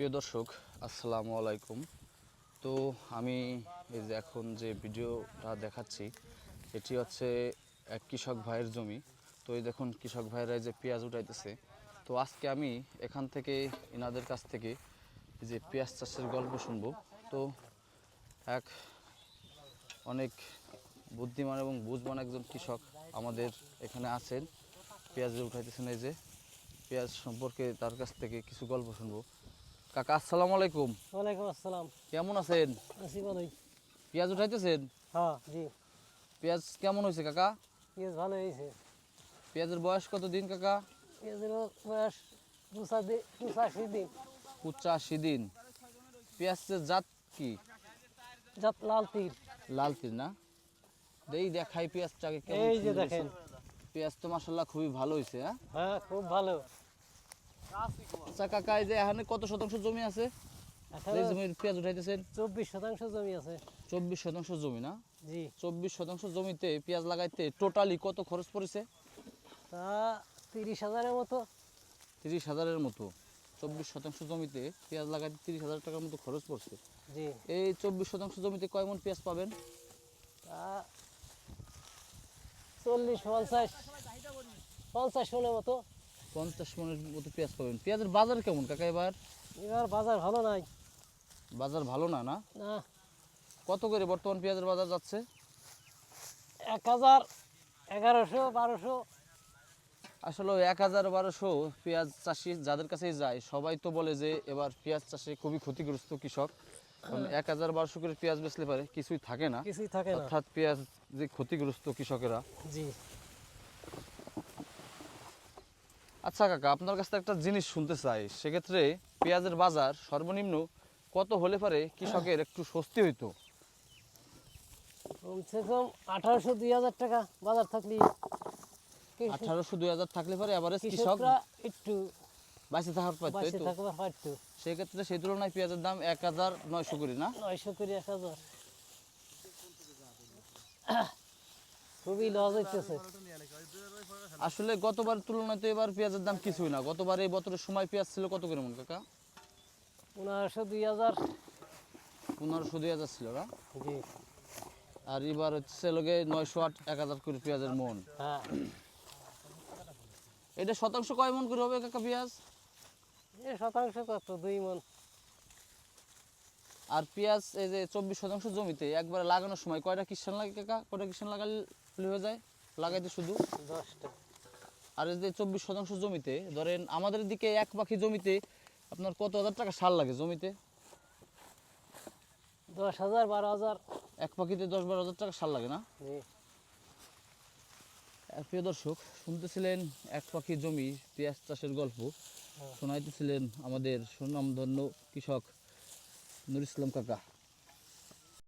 প্রিয় দর্শক, আসসালামু আলাইকুম। তো আমি এই যে এখন যে ভিডিওটা দেখাচ্ছি, এটি হচ্ছে এক কৃষক ভাইয়ের জমি। তো এই দেখুন, কৃষক ভাইয়েরা যে পেঁয়াজ উঠাইতেছে। তো আজকে আমি এখান থেকে এনাদের কাছ থেকে যে পেঁয়াজ চাষের গল্প শুনব। তো এক অনেক বুদ্ধিমান এবং বুঝবান একজন কৃষক আমাদের এখানে আছেন। পেঁয়াজ উঠাইতেছেন, এই যে পেঁয়াজ সম্পর্কে তার কাছ থেকে কিছু গল্প শুনব। কাকা আসসালামু আলাইকুম। ওয়ালাইকুম আসসালাম। কেমন আছেন? আছি ভালোই। পেঁয়াজ উঠাইতেছেন? হ্যাঁ জি। পেঁয়াজ কেমন হয়েছে কাকা? পেঁয়াজ ভালো হয়েছে। পেঁয়াজের বয়স কত দিন কাকা? পেঁয়াজের বয়স দিন। পঁচাশি দিন। পেঁয়াজের জাত কি? জাত লাল তীর লাল তীর না? দেই দেখাই পেঁয়াজটাকে এই যে দেখেন। পেঁয়াজ তো মাসাল্লাহ খুবই ভালো হয়েছে হ্যাঁ? হ্যাঁ খুব ভালো। আচ্ছা কাকা এই যে এখানে কত শতাংশ জমি আছে? জমির পেঁয়াজ উঠাইতেছেন? চব্বিশ শতাংশ জমি আছে। চব্বিশ শতাংশ জমি না? জি। চব্বিশ শতাংশ জমিতে পেঁয়াজ লাগাইতে টোটালি কত খরচ পড়েছে? তা তিরিশ হাজারের মতো। তিরিশ হাজারের মতো। চব্বিশ শতাংশ জমিতে পেঁয়াজ লাগাইতে তিরিশ হাজার টাকার মতো খরচ পড়ছে। জি। এই চব্বিশ শতাংশ জমিতে কয় মন পেঁয়াজ পাবেন? তা চল্লিশ পঞ্চাশ পঞ্চাশ মনের মতো। পঞ্চাশ মনের মতো পেঁয়াজ পাবেন। পেঁয়াজের বাজার কেমন কাকা এবার? এবার বাজার ভালো নাই। বাজার ভালো না না? না। কত করে বর্তমান পেঁয়াজের বাজার যাচ্ছে? এক হাজার এগারোশো বারোশো। আসলে এক হাজার বারোশো পেঁয়াজ চাষি যাদের কাছেই যায় সবাই তো বলে যে এবার পেঁয়াজ চাষে খুবই ক্ষতিগ্রস্ত কৃষক। কারণ এক হাজার বারোশো করে পেঁয়াজ বেচলে পারে কিছুই থাকে না। কিছুই থাকে না। অর্থাৎ পেঁয়াজ যে ক্ষতিগ্রস্ত কৃষকেরা জি। আচ্ছা কাকা আপনার কাছ থেকে একটা জিনিস শুনতে চাই। সেক্ষেত্রে পেঁয়াজের বাজার সর্বনিম্ন কত হলে পারে কৃষকের একটু স্বস্তি হইতো? কমসে কম আঠারোশো দুই হাজার টাকা বাজার থাকলে আঠারোশো দুই হাজার থাকলে পারে এভারেজ কৃষকরা একটু বাঁচে থাকার পারতো থাকবার পারতো সেক্ষেত্রে সেই তুলনায় পেঁয়াজের দাম এক হাজার নয়শো করি না? নয়শো করে এক হাজার। খুবই লস হইতেছে। আসলে গতবার তুলনায় তো এবার পেঁয়াজের দাম কিছুই না। গতবার এই বছরের সময় পেঁয়াজ ছিল কত করে মন কাকা? পনেরোশো দুই হাজার। পনেরোশো দুই হাজার ছিল না? জি। আর এবার হচ্ছে লোকে নয়শো আট এক হাজার করে পেঁয়াজের মন। হ্যাঁ। এটা শতাংশ কয় মন করে হবে কাকা পেঁয়াজ? এ শতাংশ কত? দুই মন। আর পেঁয়াজ এই যে চব্বিশ শতাংশ জমিতে একবারে লাগানোর সময় কয়টা কিষান লাগে কাকা? কয়টা কিষান লাগালে হয়ে যায়? লাগাইতে শুধু? দশটা। আর যে চব্বিশ শতাংশ জমিতে ধরেন আমাদের দিকে এক পাখি জমিতে আপনার কত হাজার টাকা সার লাগে জমিতে? দশ হাজার বারো হাজার। এক পাখিতে দশ বারো হাজার টাকা সার লাগে না? প্রিয় দর্শক শুনতেছিলেন এক পাখি জমি পেঁয়াজ চাষের গল্প। হ্যাঁ। শোনাইতেছিলেন আমাদের সুনামধন্য কৃষক নুর ইসলাম কাকা।